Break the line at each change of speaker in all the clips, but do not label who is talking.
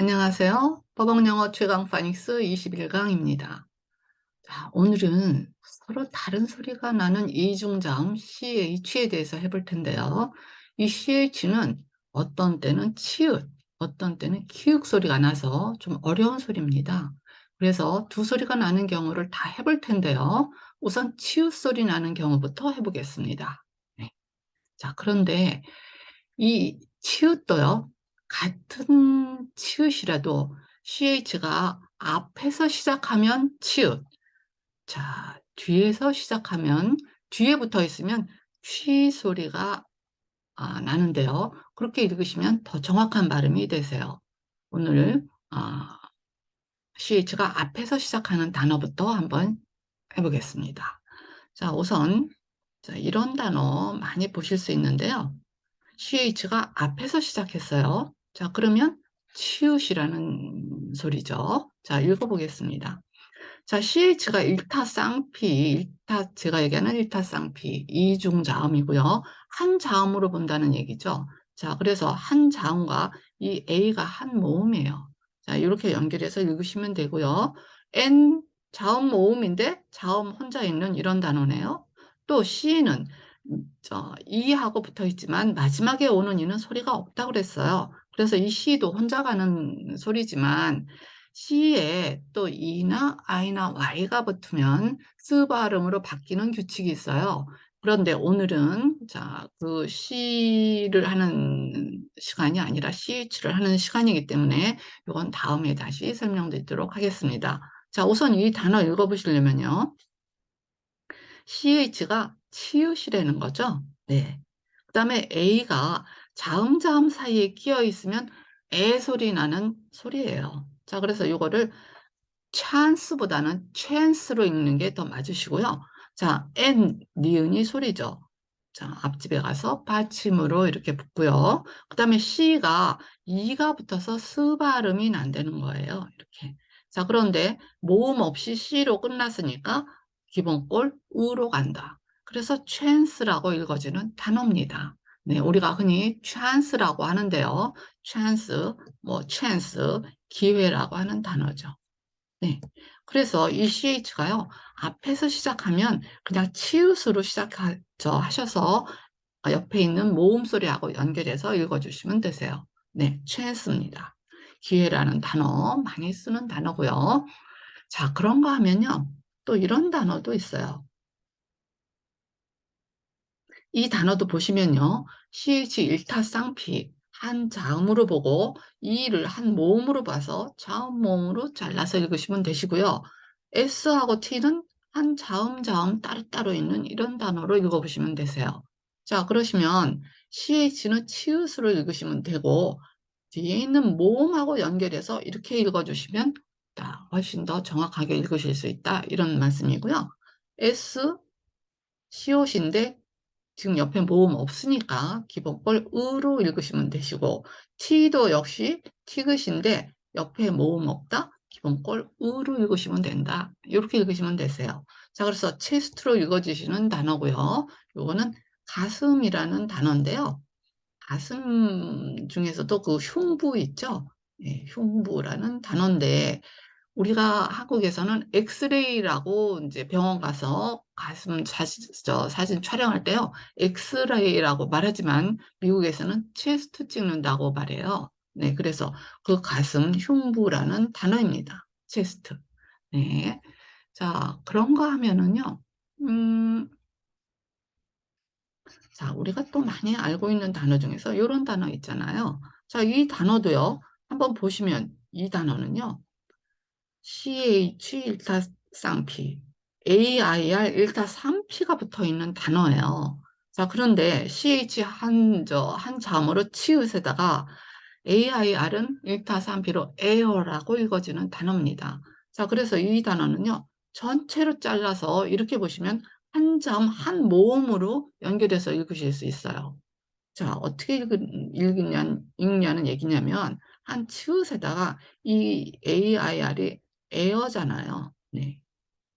안녕하세요. 버벅영어 최강 파닉스 21강입니다. 자, 오늘은 서로 다른 소리가 나는 이중자음 CH에 대해서 해볼 텐데요. 이 CH는 어떤 때는 치읓, 어떤 때는 키읔 소리가 나서 좀 어려운 소리입니다. 그래서 두 소리가 나는 경우를 다 해볼 텐데요. 우선 치읓 소리 나는 경우부터 해보겠습니다. 네. 자, 그런데 이 치읓도요. 같은 치읓이라도 CH가 앞에서 시작하면 치읓, 자 뒤에서 시작하면 뒤에 붙어 있으면 취 소리가 아, 나는데요. 그렇게 읽으시면 더 정확한 발음이 되세요. 오늘 아, CH가 앞에서 시작하는 단어부터 한번 해보겠습니다. 자 우선 자, 이런 단어 많이 보실 수 있는데요. CH가 앞에서 시작했어요. 자, 그러면 치읓이라는 소리죠. 자, 읽어보겠습니다. 자, CH가 일타쌍피, 일타, 제가 얘기하는 일타쌍피, 이중자음이고요. 한 자음으로 본다는 얘기죠. 자, 그래서 한 자음과 이 A가 한 모음이에요. 자, 이렇게 연결해서 읽으시면 되고요. N 자음 모음인데 자음 혼자 있는 이런 단어네요. 또 C는 저 이하고 붙어 있지만 마지막에 오는 이는 소리가 없다 그랬어요. 그래서 이 시도 혼자 가는 소리지만 시에 또 이나 i나 y가 붙으면 스 발음으로 바뀌는 규칙이 있어요. 그런데 오늘은 자, 그 시를 하는 시간이 아니라 CH를 하는 시간이기 때문에 이건 다음에 다시 설명드리도록 하겠습니다. 자, 우선 이 단어 읽어보시려면요. CH가 치읓이라는 거죠. 네. 그 다음에 A가 자음자음 사이에 끼어 있으면 애 소리 나는 소리예요. 자, 그래서 이거를 찬스보다는 찬스로 읽는 게 더 맞으시고요. 자, N, 니은이 소리죠. 자, 앞집에 가서 받침으로 이렇게 붙고요. 그 다음에 C가 이가 붙어서 스 발음이 난다는 거예요. 이렇게. 자, 그런데 모음 없이 C로 끝났으니까 기본꼴 으로 간다. 그래서 chance라고 읽어지는 단어입니다. 네, 우리가 흔히 chance라고 하는데요. chance, 뭐 chance, 기회라고 하는 단어죠. 네, 그래서 이 ch가요. 앞에서 시작하면 그냥 치읓으로 시작하셔서 옆에 있는 모음 소리하고 연결해서 읽어 주시면 되세요. 네, chance입니다. 기회라는 단어 많이 쓰는 단어고요. 자, 그런가 하면요. 또 이런 단어도 있어요. 이 단어도 보시면요. CH 일타쌍피 한 자음으로 보고 이를 한 모음으로 봐서 자음 모음으로 잘라서 읽으시면 되시고요. S하고 T는 한 자음 자음 따로따로 있는 이런 단어로 읽어보시면 되세요. 자 그러시면 CH는 치읓으로 읽으시면 되고 뒤에 있는 모음하고 연결해서 이렇게 읽어주시면 훨씬 더 정확하게 읽으실 수 있다 이런 말씀이고요. S, 시옷인데 지금 옆에 모음 없으니까 기본 걸 으로 읽으시면 되시고 T도 역시 티긋인데 옆에 모음 없다? 기본 걸 으로 읽으시면 된다. 이렇게 읽으시면 되세요. 자 그래서 체스트로 읽어지시는 단어고요. 요거는 가슴이라는 단어인데요. 가슴 중에서도 그 흉부 있죠? 네, 흉부라는 단어인데 우리가 한국에서는 엑스레이라고 이제 병원 가서 가슴 사진, 저 사진 촬영할 때요. 엑스레이라고 말하지만 미국에서는 체스트 찍는다고 말해요. 네, 그래서 그 가슴 흉부라는 단어입니다. 체스트. 네. 자, 그런가 하면은요. 음, 자, 우리가 또 많이 알고 있는 단어 중에서 이런 단어 있잖아요. 자, 이 단어도요. 한번 보시면 이 단어는요. CH 일타 쌍피, AIR 일타 3P가 붙어 있는 단어예요. 자, 그런데 CH 한, 저, 한 자음으로 치읓에다가 AIR은 일타 3P로 에어라고 읽어지는 단어입니다. 자, 그래서 이 단어는요, 전체로 잘라서 이렇게 보시면 한 자음, 한 모음으로 연결해서 읽으실 수 있어요. 자, 어떻게 읽으냐, 읽냐는 얘기냐면, 한 치읓에다가 이 AIR이 에어잖아요. 네.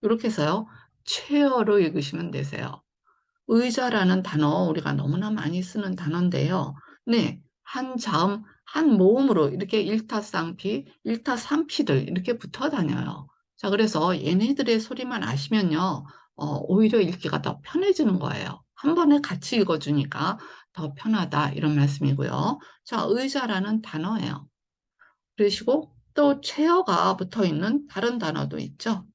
이렇게 해서요. 체어로 읽으시면 되세요. 의자라는 단어 우리가 너무나 많이 쓰는 단어인데요. 네. 한 자음 한 모음으로 이렇게 일타쌍피, 일타삼피들 이렇게 붙어 다녀요. 자, 그래서 얘네들의 소리만 아시면요. 어, 오히려 읽기가 더 편해지는 거예요. 한 번에 같이 읽어주니까 더 편하다 이런 말씀이고요. 자, 의자라는 단어예요. 그러시고 또 체어가 붙어 있는 다른 단어도 있죠.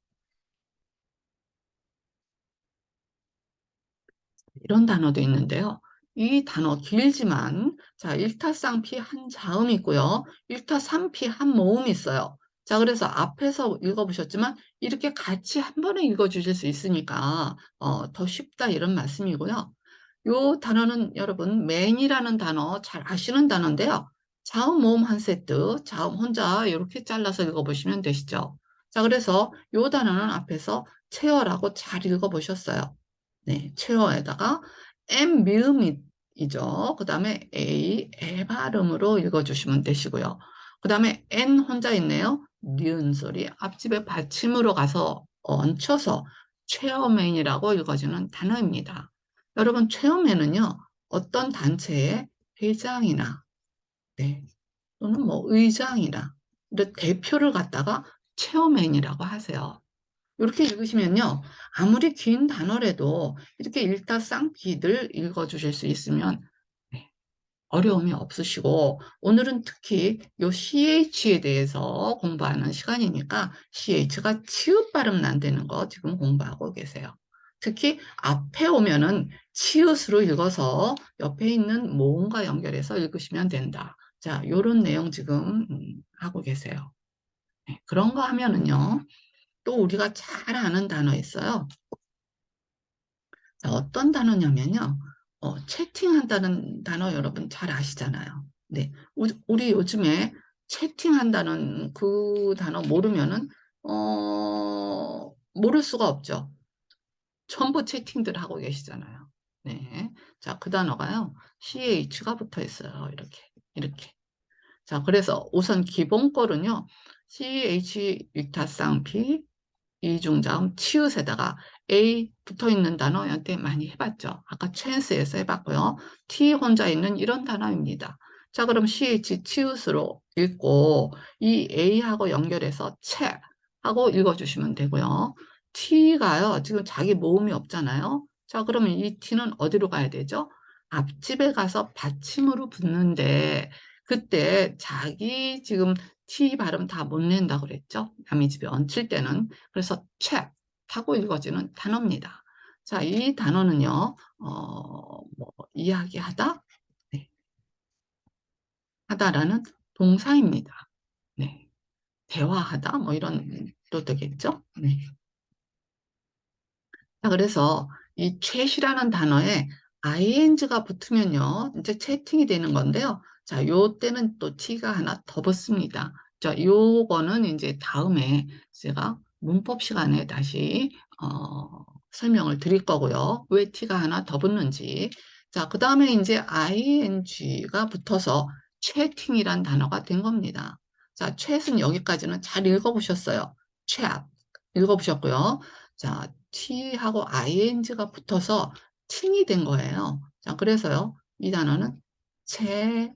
이런 단어도 있는데요. 이 단어 길지만 자 일타쌍피 한 자음 있고요. 일타삼피 한 모음 있어요. 자 그래서 앞에서 읽어보셨지만 이렇게 같이 한 번에 읽어주실 수 있으니까 어, 더 쉽다 이런 말씀이고요. 요 단어는 여러분 맨이라는 단어 잘 아시는 단어인데요. 자음 모음 한 세트, 자음 혼자 이렇게 잘라서 읽어보시면 되시죠. 자 그래서 요 단어는 앞에서 체어라고 잘 읽어보셨어요. 네, 체어에다가 M 미음이죠. 그 다음에 A, 에 발음으로 읽어주시면 되시고요. 그 다음에 N 혼자 있네요. 니은 소리 앞집에 받침으로 가서 얹혀서 체어맨이라고 읽어주는 단어입니다. 여러분 체어맨은요. 어떤 단체의 회장이나 네, 또는 뭐 의장이나 대표를 갖다가 체어맨이라고 하세요. 이렇게 읽으시면요. 아무리 긴 단어라도 이렇게 일타쌍피들 읽어주실 수 있으면 네, 어려움이 없으시고 오늘은 특히 요 CH에 대해서 공부하는 시간이니까 CH가 치읓 발음 난다는 거 지금 공부하고 계세요. 특히 앞에 오면은 치읓으로 읽어서 옆에 있는 모음과 연결해서 읽으시면 된다. 자, 요런 내용 지금 음, 하고 계세요. 네, 그런 거 하면은요. 또 우리가 잘 아는 단어 있어요. 자, 어떤 단어냐면요. 어, 채팅한다는 단어 여러분 잘 아시잖아요. 네, 우리 요즘에 채팅한다는 그 단어 모르면은 어, 모를 수가 없죠. 전부 채팅들 하고 계시잖아요. 네, 자, 그 단어가요. CH가 붙어 있어요. 이렇게, 이렇게. 자, 그래서 우선 기본 거는요. CH 육타쌍피 이중자음 치읓에다가 A 붙어있는 단어한테 많이 해봤죠. 아까 찬스에서 해봤고요. T 혼자 있는 이런 단어입니다. 자 그럼 CH 치읓으로 읽고 이 A하고 연결해서 채 하고 읽어주시면 되고요. T가요. 지금 자기 모음이 없잖아요. 자 그러면 이 T는 어디로 가야 되죠? 앞집에 가서 받침으로 붙는데 그때 자기 지금 T 발음 다 못 낸다고 그랬죠? 남의 집에 얹힐 때는. 그래서 check 하고 읽어지는 단어입니다. 자, 이 단어는요, 어, 뭐, 이야기하다, 네. 하다라는 동사입니다. 네. 대화하다, 뭐 이런 또 되겠죠? 네. 자, 그래서 이 chat이라는 단어에 ing가 붙으면요, 이제 채팅이 되는 건데요. 자, 요 때는 또 t가 하나 더 붙습니다. 자, 요거는 이제 다음에 제가 문법 시간에 다시 어, 설명을 드릴 거고요. 왜 t가 하나 더 붙는지. 자, 그 다음에 이제 ing가 붙어서 채팅이란 단어가 된 겁니다. 자, chat은 여기까지는 잘 읽어보셨어요. chat 읽어보셨고요. 자, t하고 ing가 붙어서 팅이 된 거예요. 자, 그래서요. 이 단어는 채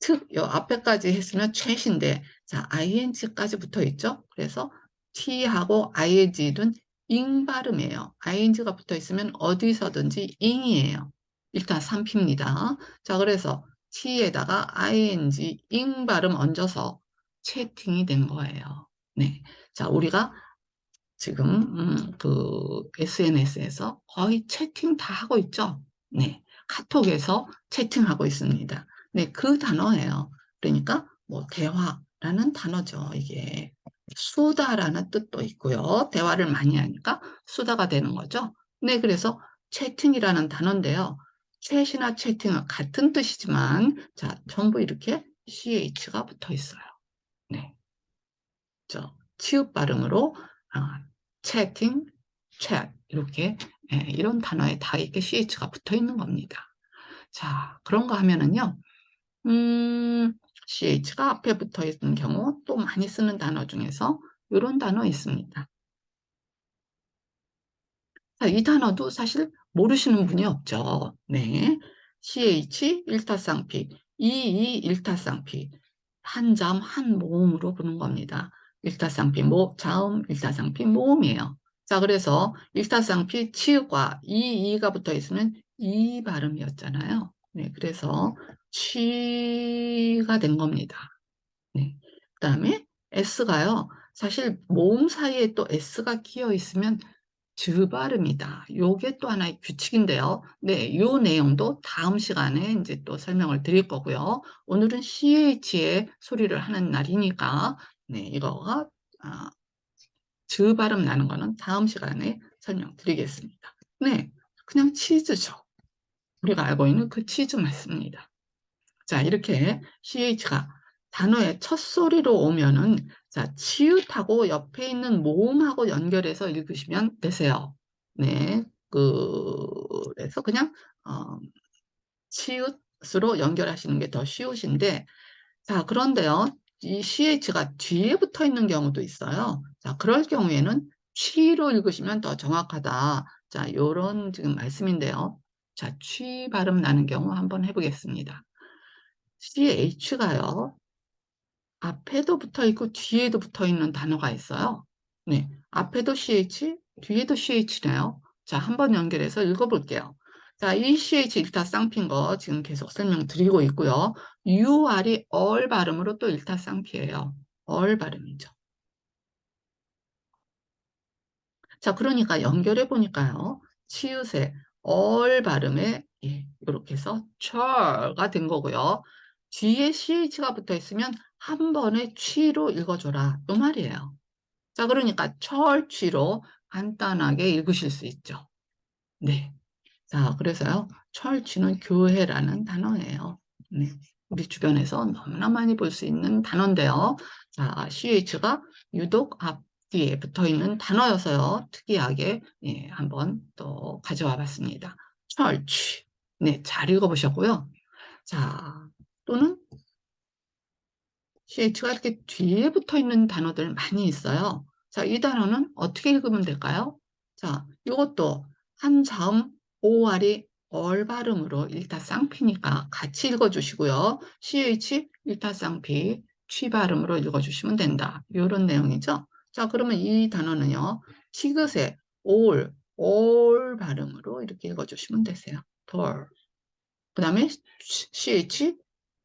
특, 요 앞에까지 했으면 최신데, 자, ing까지 붙어 있죠? 그래서 t하고 ing는 ing 발음이에요. ing가 붙어 있으면 어디서든지 ing이에요. 일단 3피입니다. 자, 그래서 t에다가 ing, ing 발음 얹어서 채팅이 된 거예요. 네. 자, 우리가 지금, 음, 그, SNS에서 거의 채팅 다 하고 있죠? 네. 카톡에서 채팅하고 있습니다. 네, 그 단어예요. 그러니까 뭐 대화라는 단어죠. 이게 수다라는 뜻도 있고요. 대화를 많이 하니까 수다가 되는 거죠. 네, 그래서 채팅이라는 단어인데요. 챗이나 채팅은 같은 뜻이지만 자, 전부 이렇게 ch가 붙어 있어요. 네. 저 치읓 발음으로 아, 채팅, 챗 이렇게 예, 이런 단어에 다 이렇게 ch가 붙어 있는 겁니다. 자, 그런 거 하면은요. 음, ch가 앞에 붙어 있는 경우 또 많이 쓰는 단어 중에서 이런 단어 있습니다. 자, 이 단어도 사실 모르시는 분이 없죠. 네. ch 일타쌍피 이이 일타쌍피 한 잠 한 모음으로 부는 겁니다. 일타쌍피 모 자음 일타쌍피 모음이에요. 자 그래서 일타쌍피 치과 이 이가 붙어 있으면 이 발음이었잖아요. 네 그래서 취가 된 겁니다. 네. 그 다음에 S가요. 사실 모음 사이에 또 S가 끼어 있으면 즈 발음이다. 요게 또 하나의 규칙인데요. 네, 요 내용도 다음 시간에 이제 또 설명을 드릴 거고요. 오늘은 CH의 소리를 하는 날이니까, 네, 이거가, 아, 즈 발음 나는 거는 다음 시간에 설명드리겠습니다. 네, 그냥 치즈죠. 우리가 알고 있는 그 치즈 맞습니다. 자, 이렇게 CH가 단어의 첫 소리로 오면은 자, 치읓하고 옆에 있는 모음하고 연결해서 읽으시면 되세요. 네. 그래서 그냥 어, 치읓으로 연결하시는 게 더 쉬우신데 자, 그런데요. 이 CH가 뒤에 붙어 있는 경우도 있어요. 자, 그럴 경우에는 취로 읽으시면 더 정확하다. 자, 요런 지금 말씀인데요. 자, 취 발음 나는 경우 한번 해보겠습니다. CH가요. 앞에도 붙어 있고 뒤에도 붙어 있는 단어가 있어요. 네, 앞에도 CH, 뒤에도 CH네요. 자, 한번 연결해서 읽어볼게요. 자, 이 CH 일타 쌍피인 거 지금 계속 설명드리고 있고요. UR이 얼 발음으로 또 일타 쌍피예요. 얼 발음이죠. 자, 그러니까 연결해 보니까요. 치읓의 얼 발음에 예, 이렇게 해서 철가 된 거고요. 뒤에 CH가 붙어 있으면 한 번에 취로 읽어줘라. 이 말이에요. 자, 그러니까 철취로 간단하게 읽으실 수 있죠. 네. 자, 그래서요. 철취는 교회라는 단어예요. 네. 우리 주변에서 너무나 많이 볼 수 있는 단어인데요. 자, CH가 유독 앞 뒤에 붙어 있는 단어여서요. 특이하게 예, 한번 또 가져와 봤습니다. 철취. 네, 잘 읽어보셨고요. 자, 또는 CH가 이렇게 뒤에 붙어 있는 단어들 많이 있어요. 자, 이 단어는 어떻게 읽으면 될까요? 자, 이것도 한 자음 OR이 얼 발음으로 일타쌍피니까 같이 읽어주시고요. CH 일타쌍피 취 발음으로 읽어주시면 된다. 이런 내용이죠. 자, 그러면 이 단어는요. 티귿의 올, 올 발음으로 이렇게 읽어주시면 되세요. 돌. 그 다음에 CH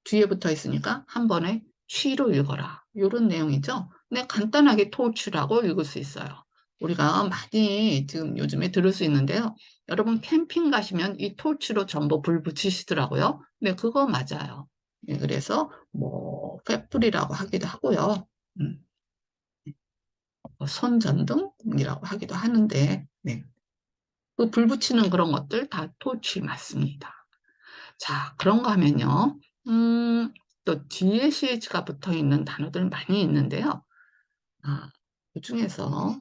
뒤에 붙어 있으니까 한 번에 취로 읽어라. 이런 내용이죠. 네, 간단하게 토치라고 읽을 수 있어요. 우리가 많이 지금 요즘에 들을 수 있는데요. 여러분 캠핑 가시면 이 토치로 전부 불 붙이시더라고요. 네, 그거 맞아요. 네, 그래서 뭐 횃불이라고 하기도 하고요. 음. 뭐 손전등이라고 하기도 하는데 네. 그 불 붙이는 그런 것들 다 토치 맞습니다. 자, 그런가 하면요. 음, 또 뒤에 CH가 붙어 있는 단어들 많이 있는데요. 아, 그 중에서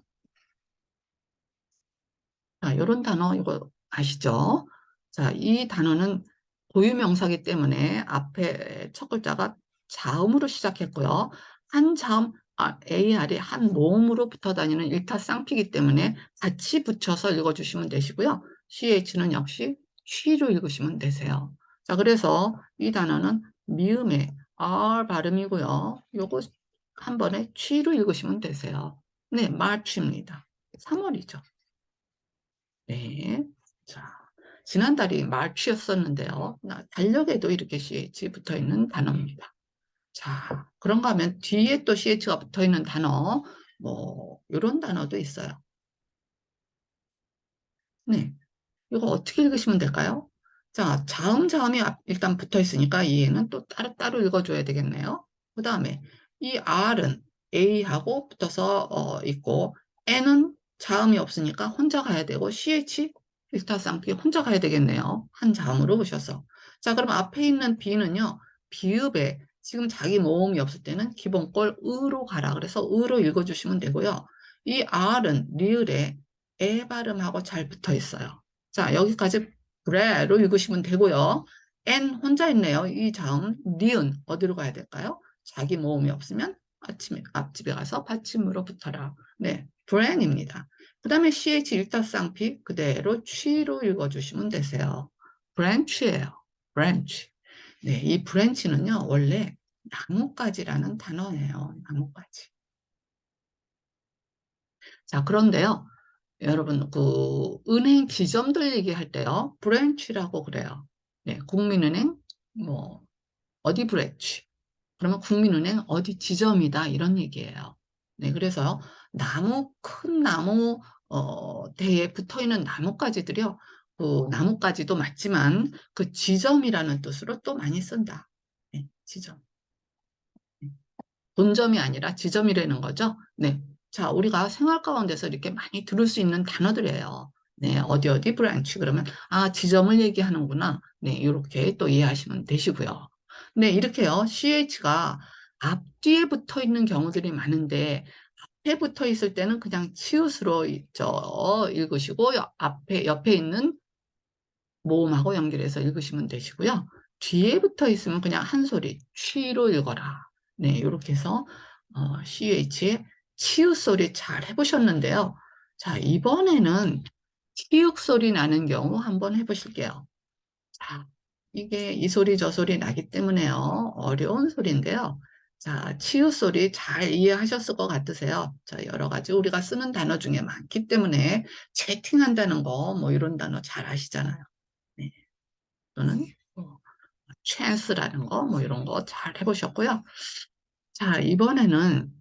자, 이런 단어 이거 아시죠? 자, 이 단어는 고유명사기 때문에 앞에 첫 글자가 자음으로 시작했고요. 한 자음 아, AR이 한 모음으로 붙어 다니는 일타쌍피기 때문에 같이 붙여서 읽어주시면 되시고요. CH는 역시 쉬로 읽으시면 되세요. 자, 그래서 이 단어는 미음의 R 발음이고요. 요거 한 번에 취로 읽으시면 되세요. 네, 마치입니다. 3월이죠. 네. 자, 지난달이 마치였었는데요. 달력에도 이렇게 CH 붙어 있는 단어입니다. 자, 그런가 하면 뒤에 또 CH가 붙어 있는 단어, 뭐, 이런 단어도 있어요. 네. 이거 어떻게 읽으시면 될까요? 자, 자음, 자음이 일단 붙어 있으니까 얘는 또 따로따로 읽어줘야 되겠네요. 그 다음에 이 R은 A하고 붙어서 어, 있고 N은 자음이 없으니까 혼자 가야 되고 CH 일타쌍피 혼자 가야 되겠네요. 한 자음으로 보셔서. 자, 그럼 앞에 있는 B는요. 비읍에 지금 자기 모음이 없을 때는 기본꼴 으로 가라. 그래서 으로 읽어주시면 되고요. 이 R은 리을에 에 발음하고 잘 붙어 있어요. 자, 여기까지 그래로 읽으시면 되고요. N 혼자 있네요. 이 자음 니은 어디로 가야 될까요? 자기 모음이 없으면 아침에, 앞집에 가서 받침으로 붙어라. 네, 브랜입니다. 그 다음에 CH 일타쌍피 그대로 취로 읽어주시면 되세요. 브랜치예요. 브랜치. 네, 이 브랜치는요, 원래 나뭇가지라는 단어예요. 나뭇가지. 자, 그런데요. 여러분, 그, 은행 지점들 얘기할 때요. 브랜치라고 그래요. 네, 국민은행, 뭐, 어디 브랜치. 그러면 국민은행 어디 지점이다. 이런 얘기예요. 네, 그래서 나무, 큰 나무, 어, 대에 붙어 있는 나뭇가지들이요. 그 나뭇가지도 맞지만 그 지점이라는 뜻으로 또 많이 쓴다. 네, 지점. 네. 본점이 아니라 지점이라는 거죠. 네. 자, 우리가 생활 가운데서 이렇게 많이 들을 수 있는 단어들이에요. 네, 어디 어디 브랜치 그러면 아, 지점을 얘기하는구나. 네, 이렇게 또 이해하시면 되시고요. 네, 이렇게요. CH가 앞뒤에 붙어 있는 경우들이 많은데 앞에 붙어 있을 때는 그냥 치읓으로 저 읽으시고 앞에 옆에 있는 모음하고 연결해서 읽으시면 되시고요. 뒤에 붙어 있으면 그냥 한 소리 취로 읽어라. 네, 이렇게 해서 어, CH의 치읓 소리 잘 해보셨는데요. 자, 이번에는 치읓 소리 나는 경우 한번 해보실게요. 자, 이게 이 소리 저 소리 나기 때문에요. 어려운 소리인데요. 자, 치읓 소리 잘 이해하셨을 것 같으세요? 자, 여러 가지 우리가 쓰는 단어 중에 많기 때문에 채팅한다는 거, 뭐 이런 단어 잘 아시잖아요. 네. 또는 뭐, 찬스라는 거, 뭐 이런 거 잘 해보셨고요. 자, 이번에는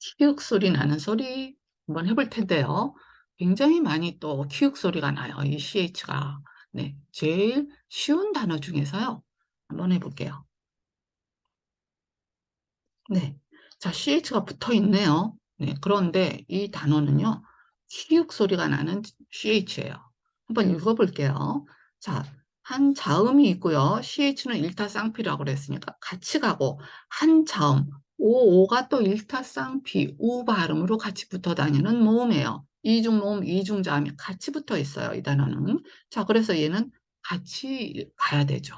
키읔 소리 나는 소리 한번 해볼 텐데요. 굉장히 많이 또 키읔 소리가 나요. 이 CH가. 네, 제일 쉬운 단어 중에서요. 한번 해볼게요. 네, 자 CH가 붙어 있네요. 네, 그런데 이 단어는요. 키읔 소리가 나는 CH예요. 한번 읽어볼게요. 자, 한 자음이 있고요. CH는 일타쌍피라고 그랬으니까 같이 가고 한 자음, 오, 오가 또 일타쌍피, 우 발음으로 같이 붙어 다니는 모음이에요. 이중 모음, 이중 자음이 같이 붙어 있어요. 이 단어는. 자, 그래서 얘는 같이 가야 되죠.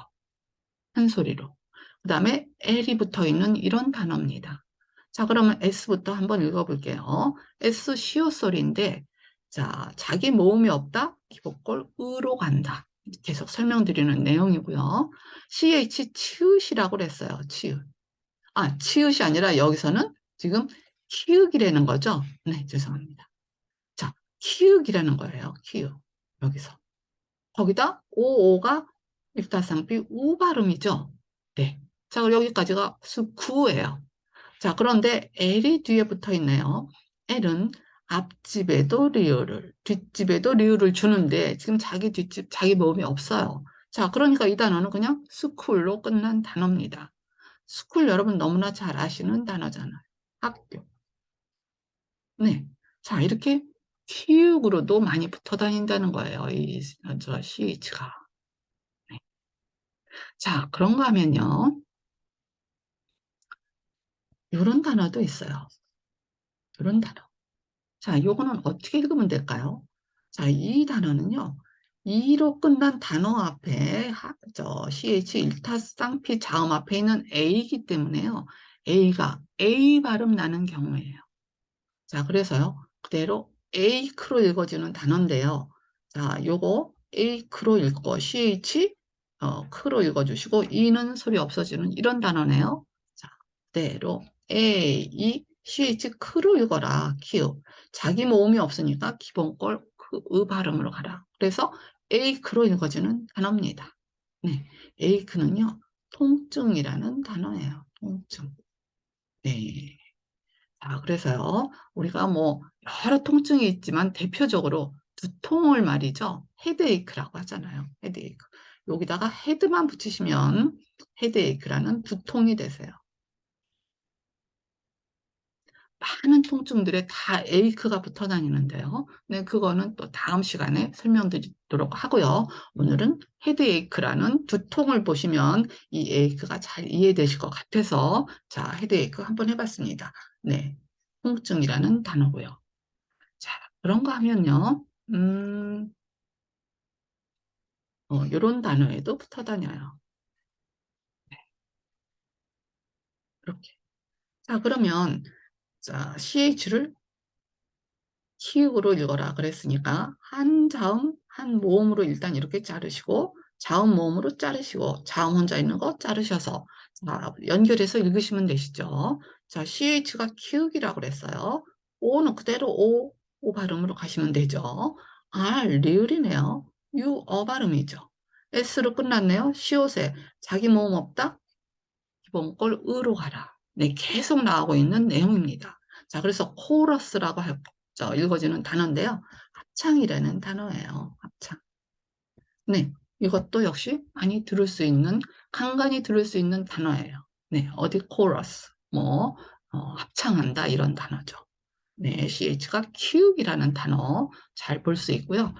한 소리로. 그 다음에 L이 붙어 있는 이런 단어입니다. 자, 그러면 S부터 한번 읽어볼게요. S 시오 소리인데, 자, 자기 모음이 없다? 기복골 으로 간다. 계속 설명드리는 내용이고요. CH 치읓이라고 그랬어요. 치읓. 아, 치읓이 아니라 여기서는 지금 키읔이라는 거죠. 네, 죄송합니다. 자, 키읔이라는 거예요. 키읔. 여기서. 거기다 오오가 일타상비 우 발음이죠. 네. 자, 그리고 여기까지가 수구예요. 자, 그런데 L이 뒤에 붙어 있네요. L은 앞집에도 리을을, 뒷집에도 리을을 주는데 지금 자기 뒷집, 자기 모음이 없어요. 자, 그러니까 이 단어는 그냥 스쿨로 끝난 단어입니다. 스쿨 여러분 너무나 잘 아시는 단어잖아요. 학교. 네. 자, 이렇게 키읔으로도 많이 붙어 다닌다는 거예요. 이, 저, CH가. 네. 자, 그런가 하면요. 이런 단어도 있어요. 이런 단어. 자, 요거는 어떻게 읽으면 될까요? 자, 이 단어는요. 이로 끝난 단어 앞에 저 ch 일타쌍피 자음 앞에 있는 a이기 때문에요. a가 a 발음 나는 경우예요. 자, 그래서요. 그대로 a 크로 읽어지는 단어인데요. 자, 요거 a 크로 읽고 ch 어, 크로 읽어주시고 e는 소리 없어지는 이런 단어네요. 자, 그대로 a, e, ch 크로 읽어라. 키읔. 자기 모음이 없으니까 기본꼴 그, 의 발음으로 가라. 그래서 에이크로 읽어지는 단어입니다. 네, 에이크는요, 통증이라는 단어예요. 통증. 네. 자, 그래서요, 우리가 뭐, 여러 통증이 있지만 대표적으로 두통을 말이죠. 헤드에이크라고 하잖아요. 헤드에이크. 여기다가 헤드만 붙이시면 헤드에이크라는 두통이 되세요. 많은 통증들에 다 에이크가 붙어 다니는데요. 네, 그거는 또 다음 시간에 설명드리도록 하고요. 오늘은 헤드에이크라는 두통을 보시면 이 에이크가 잘 이해되실 것 같아서 자, 헤드에이크 한번 해봤습니다. 네, 통증이라는 단어고요. 자, 그런가 하면요. 음, 어, 이런 단어에도 붙어 다녀요. 네. 이렇게. 자, 그러면 자, CH를 키읔으로 읽어라 그랬으니까 한 자음 한 모음으로 일단 이렇게 자르시고 자음 모음으로 자르시고 자음 혼자 있는 거 자르셔서 자, 연결해서 읽으시면 되시죠. 자, CH가 키우기라고 그랬어요. O는 그대로 O, O 발음으로 가시면 되죠. R, 리을이네요. U, 어 발음이죠. S로 끝났네요. 시옷에 자기 모음 없다? 기본꼴 으로 가라. 네, 계속 나오고 있는 내용입니다. 자, 그래서 코러스라고 저 읽어지는 단어인데요. 합창이라는 단어예요. 합창. 네, 이것도 역시 많이 들을 수 있는, 간간히 들을 수 있는 단어예요. 네, 어디 코러스, 뭐 어, 합창한다 이런 단어죠. 네, CH가 키우기라는 단어 잘 볼 수 있고요.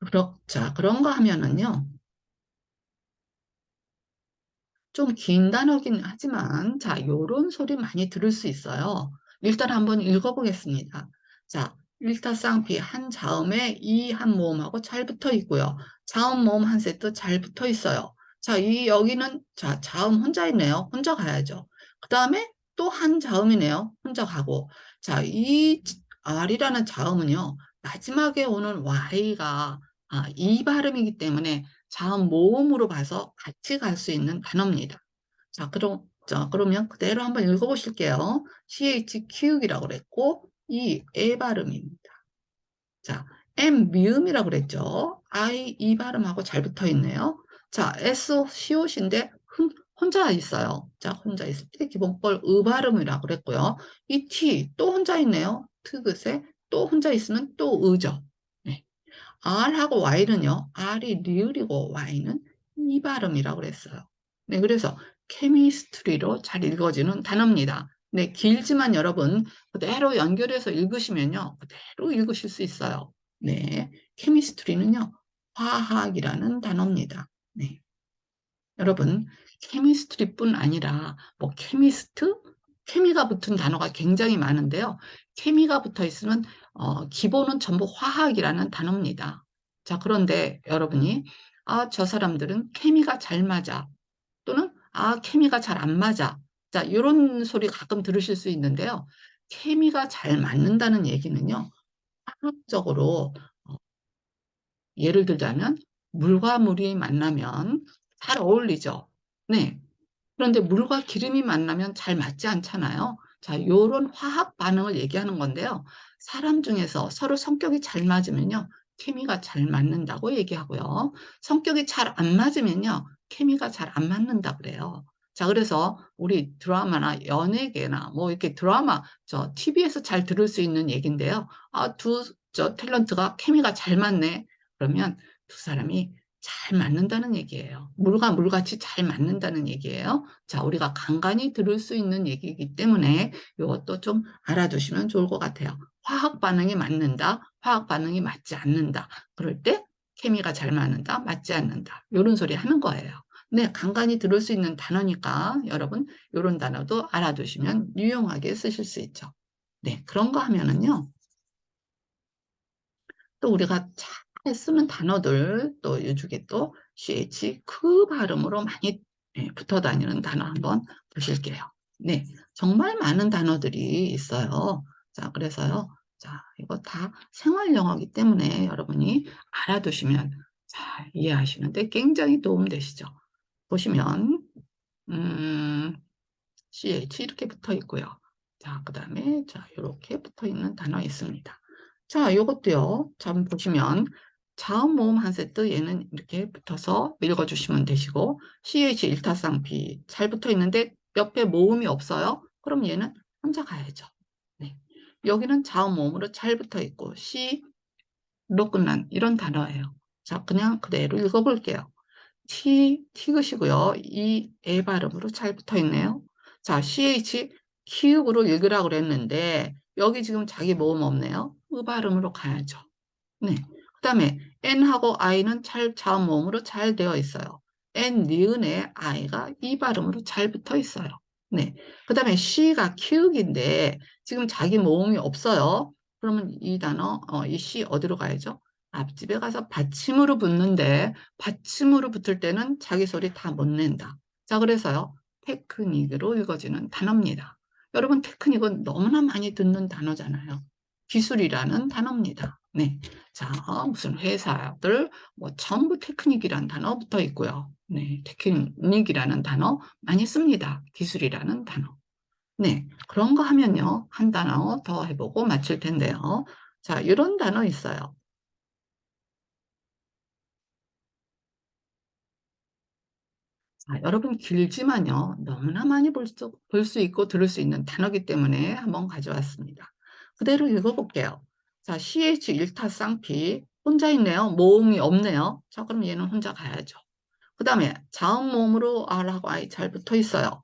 그렇, 자, 그런가 하면은요. 좀 긴 단어긴 하지만 자, 요런 소리 많이 들을 수 있어요. 일단 한번 읽어보겠습니다. 자, 일타쌍피 한 자음에 이 한 모음하고 잘 붙어 있고요. 자음 모음 한 세트 잘 붙어 있어요. 자, 이 여기는 자, 자음 혼자 있네요. 혼자 가야죠. 그 다음에 또 한 자음이네요. 혼자 가고. 자, 이 R이라는 자음은요. 마지막에 오는 Y가 아, 이 발음이기 때문에 자음 모음으로 봐서 같이 갈 수 있는 단어입니다. 자, 그럼, 자, 그러면 그대로 한번 읽어보실게요. CH 키우기라고 그랬고, 이에 발음입니다. 자, M 미음이라고 그랬죠. I 이 발음하고 잘 붙어 있네요. 자, S 시옷인데 혼자 있어요. 자, 혼자 있을 때 기본벌 으 발음이라고 그랬고요. 이 T 또 혼자 있네요. 트긋에 또 혼자 있으면 또 으죠. 네. R하고 Y는요. R이 리을이고 Y는 이 발음이라고 그랬어요. 네, 그래서 케미스트리로 잘 읽어지는 단어입니다. 네, 길지만 여러분 그대로 연결해서 읽으시면요. 그대로 읽으실 수 있어요. 네, 케미스트리는요. 화학이라는 단어입니다. 네. 여러분, 케미스트리뿐 아니라 뭐 케미스트, 케미가 붙은 단어가 굉장히 많은데요. 케미가 붙어 있으면 어, 기본은 전부 화학이라는 단어입니다. 자, 그런데 여러분이 아, 저 사람들은 케미가 잘 맞아. 또는 아, 케미가 잘 안 맞아. 자, 이런 소리 가끔 들으실 수 있는데요. 케미가 잘 맞는다는 얘기는요. 화학적으로 어, 예를 들자면 물과 물이 만나면 잘 어울리죠. 네. 그런데 물과 기름이 만나면 잘 맞지 않잖아요. 자, 요런 화학 반응을 얘기하는 건데요. 사람 중에서 서로 성격이 잘 맞으면요. 케미가 잘 맞는다고 얘기하고요. 성격이 잘 안 맞으면요. 케미가 잘 안 맞는다 그래요. 자, 그래서 우리 드라마나 연예계나 뭐 이렇게 드라마, 저 TV에서 잘 들을 수 있는 얘기인데요. 아, 두, 저 탤런트가 케미가 잘 맞네. 그러면 두 사람이 잘 맞는다는 얘기예요. 물과 물같이 잘 맞는다는 얘기예요. 자, 우리가 간간히 들을 수 있는 얘기이기 때문에 이것도 좀 알아두시면 좋을 것 같아요. 화학 반응이 맞는다, 화학 반응이 맞지 않는다. 그럴 때 케미가 잘 맞는다, 맞지 않는다. 이런 소리 하는 거예요. 네, 간간히 들을 수 있는 단어니까 여러분 이런 단어도 알아두시면 유용하게 쓰실 수 있죠. 네, 그런 거 하면은요. 또 우리가 잘 쓰는 단어들 또 요즘에 또 CH 그 발음으로 많이 네, 붙어 다니는 단어 한번 보실게요. 네, 정말 많은 단어들이 있어요. 자, 그래서요. 자, 이거 다 생활 영어이기 때문에 여러분이 알아두시면 잘 이해하시는데 굉장히 도움되시죠. 보시면 음, CH 이렇게 붙어 있고요. 자, 그 다음에 자 이렇게 붙어 있는 단어 있습니다. 자, 이것도요. 참 보시면 자음 모음 한 세트 얘는 이렇게 붙어서 읽어주시면 되시고 CH 일타쌍피 잘 붙어 있는데 옆에 모음이 없어요. 그럼 얘는 혼자 가야죠. 네. 여기는 자음 모음으로 잘 붙어 있고 C로 끝난 이런 단어예요. 자, 그냥 그대로 읽어볼게요. T, 티긋이고요. 이에 발음으로 잘 붙어 있네요. 자, CH 키읔으로 읽으라고 그랬는데 여기 지금 자기 모음 없네요. 으 발음으로 가야죠. 네. 그 다음에 N하고 I는 잘 자음 모음으로 잘 되어 있어요. N, 니은에 I가 이 발음으로 잘 붙어 있어요. 네. 그 다음에 C가 키읔인데 지금 자기 모음이 없어요. 그러면 이 단어, 어, 이 C 어디로 가야죠? 앞집에 가서 받침으로 붙는데 받침으로 붙을 때는 자기 소리 다 못 낸다. 자 그래서요. 테크닉으로 읽어지는 단어입니다. 여러분 테크닉은 너무나 많이 듣는 단어잖아요. 기술이라는 단어입니다. 네. 자, 무슨 회사들, 뭐, 전부 테크닉이라는 단어 붙어 있고요. 네. 테크닉이라는 단어 많이 씁니다. 기술이라는 단어. 네. 그런 거 하면요. 한 단어 더 해보고 맞출 텐데요. 자, 이런 단어 있어요. 자, 여러분 길지만요. 너무나 많이 볼 수, 볼 수 있고 들을 수 있는 단어기 때문에 한번 가져왔습니다. 그대로 읽어볼게요. 자, CH 일타쌍피 혼자 있네요. 모음이 없네요. 자, 그럼 얘는 혼자 가야죠. 그 다음에 자음 모음으로 R하고 I 잘 붙어 있어요.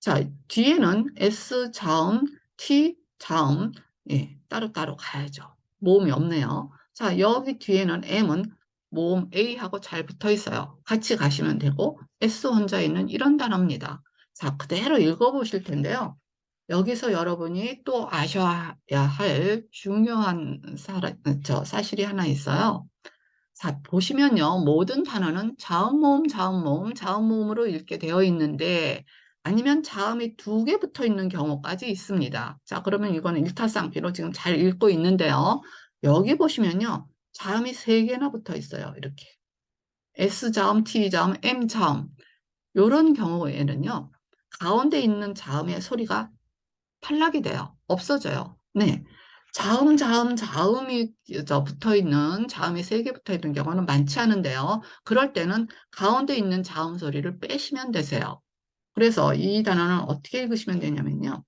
자, 뒤에는 S 자음, T 자음, 예, 따로따로 가야죠. 모음이 없네요. 자, 여기 뒤에는 M은 모음 A하고 잘 붙어 있어요. 같이 가시면 되고 S 혼자 있는 이런 단어입니다. 자, 그대로 읽어보실 텐데요. 여기서 여러분이 또 아셔야 할 중요한 사, 저 사실이 하나 있어요. 자, 보시면요. 모든 단어는 자음 모음, 자음 모음, 자음 모음으로 읽게 되어 있는데 아니면 자음이 두 개 붙어 있는 경우까지 있습니다. 자, 그러면 이거는 일타쌍피로 지금 잘 읽고 있는데요. 여기 보시면요. 자음이 세 개나 붙어 있어요. 이렇게. S자음, T자음, M자음. 이런 경우에는요. 가운데 있는 자음의 소리가 탈락이 돼요. 없어져요. 네. 자음, 자음, 자음이 붙어 있는, 자음이 세 개 붙어 있는 경우는 많지 않은데요. 그럴 때는 가운데 있는 자음 소리를 빼시면 되세요. 그래서 이 단어는 어떻게 읽으시면 되냐면요.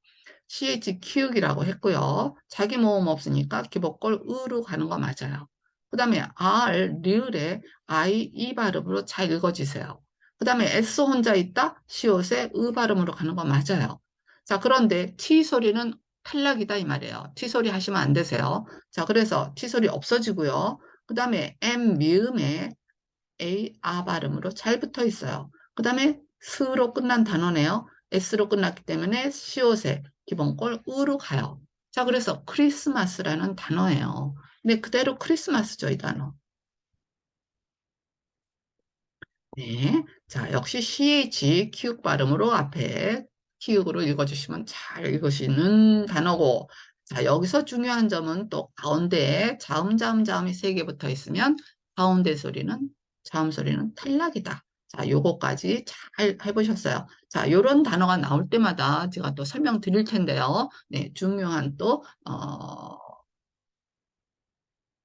CH 키읔이라고 했고요. 자기 모음 없으니까 기복골 으로 가는 거 맞아요. 그 다음에 R, 리을에 I, 이 발음으로 잘 읽어지세요. 그 다음에 S 혼자 있다, 시옷에 으 발음으로 가는 거 맞아요. 자, 그런데 T 소리는 탈락이다 이 말이에요. T 소리 하시면 안 되세요. 자, 그래서 T 소리 없어지고요. 그 다음에 M 미음에 A, 아 발음으로 잘 붙어 있어요. 그 다음에 스로 끝난 단어네요. S로 끝났기 때문에 시옷에 기본꼴 으로 가요. 자, 그래서 크리스마스라는 단어예요. 근데 그대로 크리스마스죠, 이 단어. 네. 자, 역시 CH 키읔 발음으로 앞에 키읔으로 읽어주시면 잘 읽으시는 단어고 자 여기서 중요한 점은 또 가운데에 자음 자음 자음이 세 개 붙어 있으면 가운데 소리는 자음 소리는 탈락이다. 자 요거까지 잘 해보셨어요. 자 요런 단어가 나올 때마다 제가 또 설명 드릴 텐데요. 네 중요한 또 어,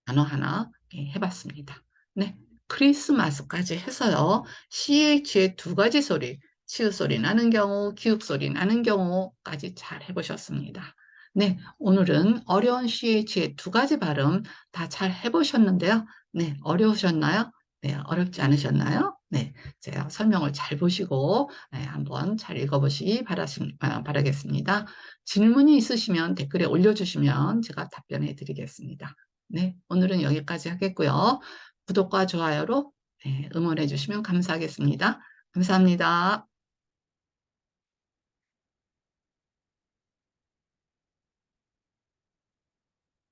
단어 하나 해봤습니다. 네 크리스마스까지 해서요. CH의 두 가지 소리 치읓 소리 나는 경우, 기욱 소리 나는 경우까지 잘 해보셨습니다. 네, 오늘은 어려운 CH의 두 가지 발음 다 잘 해보셨는데요. 네, 어려우셨나요? 네, 어렵지 않으셨나요? 네, 제가 설명을 잘 보시고 네, 한번 잘 읽어보시기 바라시, 아, 바라겠습니다. 질문이 있으시면 댓글에 올려주시면 제가 답변해 드리겠습니다. 네, 오늘은 여기까지 하겠고요. 구독과 좋아요로 네, 응원해 주시면 감사하겠습니다. 감사합니다.